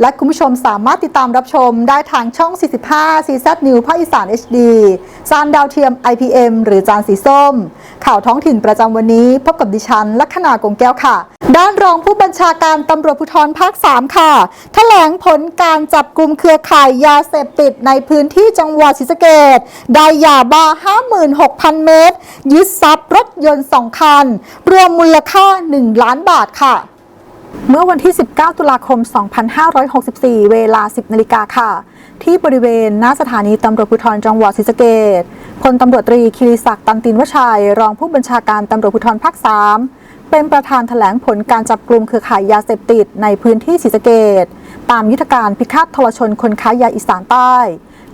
และคุณผู้ชมสามารถติดตามรับชมได้ทางช่อง 45 CZ New ภาคอีสาน HD จานดาวเทียม IPM หรือจานสีส้ม ข่าวท้องถิ่นประจำวันนี้ พบกับดิฉัน ลัคนากงแก้วค่ะ ด้านรองผู้บัญชาการตำรวจภูธรภาค 3 ค่ะแถลงผลการจับกลุ่มเครือข่ายยาเสพติดในพื้นที่จังหวัดศรีสะเกดได้ยาบ้า 56,000 เมตร ยึดทรัพย์รถยนต์ 2 คัน รวมมูลค่า 1 ล้านบาทค่ะ เมื่อวันที่ 19 ตุลาคม 2564 เวลา 10 นาฬิกาค่ะ ที่บริเวณหน้าสถานีตำรวจภูธรจังหวัดศรีสะเกดพลตำรวจตรีคิริศักดิ์ตันตินวชัย รองผู้บัญชาการตำรวจภูธรภาค 3 เป็นประธานแถลงผลการจับกลุ่มเครือข่ายยาเสพติดในพื้นที่ศรีสะเกดตามยุทธการพิฆาตทรชนคนค้ายาอีสานใต้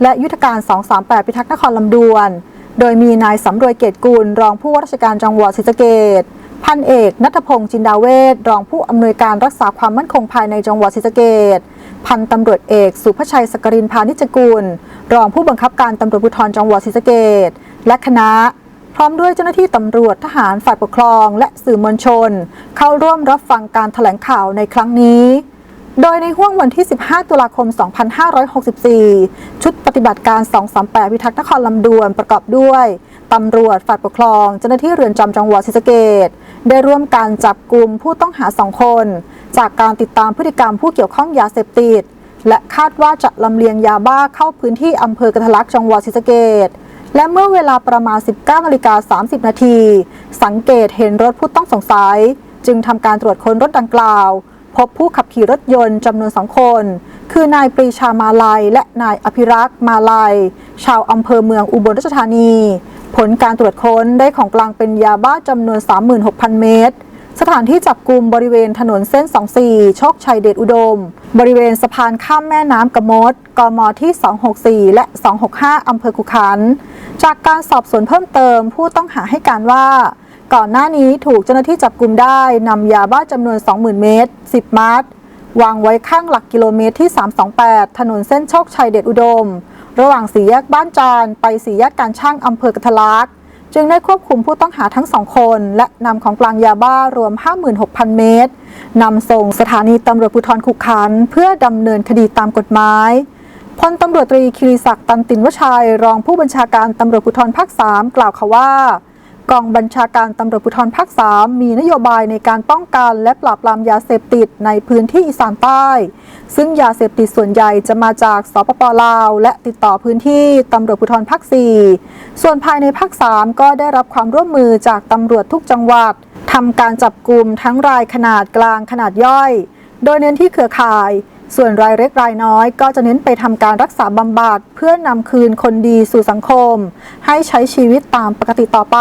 และยุทธการ 238 พิทักษ์นครลำดวน โดยมีนายสำรวยเกตกุลรองผู้ว่าราชการจังหวัดศรีสะเกด พันเอกนัทพงศ์จินดาเวศรองผู้อำนวยการรักษาความมั่นคงภายในจังหวัดศรีสะเกดพันตำรวจเอกสุภชัยสกรินพานิจกุล รองผู้บังคับการตำรวจภูธรจังหวัดศรีสะเกดและคณะ พร้อมด้วยเจ้าหน้าที่ตำรวจทหารฝ่ายปกครอง และสื่อมวลชน เข้าร่วมรับฟังการแถลงข่าวในครั้งนี้โดยในห่วงวันที่ 15 ตุลาคม 2564 ชุดปฏิบัติการ 238 พิทักษ์นครลำดวนประกอบด้วย ตำรวจฝ่ายปกครอง เจ้าหน้าที่เรือนจำจังหวัดศรีสะเกดได้ร่วมการจับกลุ่มผู้ต้องหาสองคน จากการติดตามพฤติกรรมผู้เกี่ยวข้องยาเสพติด และคาดว่าจะลำเลียงยาบ้าเข้าพื้นที่อำเภอกระทลักจังหวัดศรีสะเกดและเมื่อเวลาประมาณ 19นาฬิกา30 นาที สังเกตเห็นรถผู้ต้องสงสัย จึงทำการตรวจค้นรถดังกล่าว พบผู้ขับขี่รถยนต์จำนวนสองคน คือนายปรีชามาลัย และนายอภิรักษ์มาลัย ชาวอำเภอเมืองอุบลราชธานี ผลการตรวจค้นได้ของกลางเป็นยาบ้าจำนวน 36,000 เมตร สถานที่จับกลุ่มบริเวณถนนเส้น 24 โชคชัยเดชอุดม บริเวณสะพานข้ามแม่น้ำกระมดกมที่ 264 และ 265 อำเภอขุขัน จากการสอบสวนเพิ่มเติมผู้ต้องหาให้การว่าก่อนหน้านี้ถูกเจ้าหน้าที่จับกลุ่มได้นำยาบ้าจำนวน 20,000 เมตร 10 มัดวางไว้ข้างหลักกิโลเมตรที่ 328 ถนนเส้นโชคชัยเดชอุดม ระหว่างสี่แยกบ้านจานไปสี่แยกการช่างอำเภอกระทลักจึงได้ควบคุมผู้ต้องหาทั้งสองคน และนำของกลางยาบ้ารวม 56,000 เมตรนำส่งสถานีตำรวจภูธรขุขัน เพื่อดำเนินคดีตามกฎหมายพลตำรวจตรีคิริศักดิ์ตันตินวชัย รองผู้บัญชาการตำรวจภูธรภาค 3 กล่าวค่ะว่า กองบัญชาการตำรวจภูธรภาค3มีนโยบายในการป้องกันและปราบปรามยาเสพติดในพื้นที่อีสานใต้ ซึ่งยาเสพติดส่วนใหญ่จะมาจากสปปลาว และติดต่อพื้นที่ตำรวจภูธรภาค4ส่วนภายในภาค3ก็ได้รับความร่วมมือจากตำรวจทุกจังหวัดทำการจับกลุ่มทั้งรายขนาดกลางขนาดย่อย โดยเน้นที่เครือข่าย ส่วนรายเล็กรายน้อยก็จะเน้นไปทำการรักษาบำบัดเพื่อนำคืนคนดีสู่สังคม ให้ใช้ชีวิตตามปกติต่อไป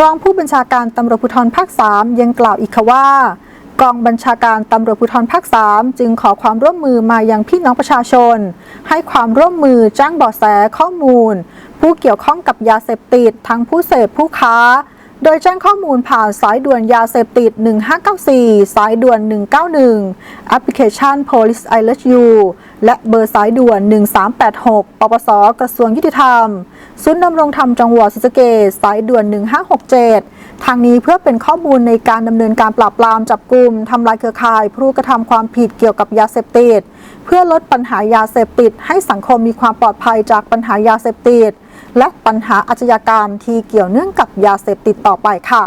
รองผู้บัญชาการตำรวจภูธรภาค 3 ยังกล่าวอีกค่ะว่ากองบัญชาการตำรวจภูธรภาค 3 จึงขอความร่วมมือมายังพี่น้องประชาชน ให้ความร่วมมือแจ้งเบาะแสข้อมูล ผู้เกี่ยวข้องกับยาเสพติด ทั้งผู้เสพผู้ค้า โดยแจ้งข้อมูลผ่านสายด่วนยาเสพติด 1594 สายด่วน 191 แอปพลิเคชัน Police I Let You และเบอร์สายด่วน 1386 ปปส กระทรวงยุติธรรม ศูนย์ดำรงธรรมจังหวัดศรีสะเกษสายด่วน 1567 ทางนี้เพื่อเป็นข้อมูลในการดำเนินการปราบปรามจับกลุ่มทำลายเครือข่ายผู้กระทำความผิดเกี่ยวกับยาเสพติด เพื่อลดปัญหายาเสพติด ให้สังคมมีความปลอดภัยจากปัญหายาเสพติด และปัญหาอาชญากรรมที่เกี่ยวเนื่องกับยาเสพติดต่อไปค่ะ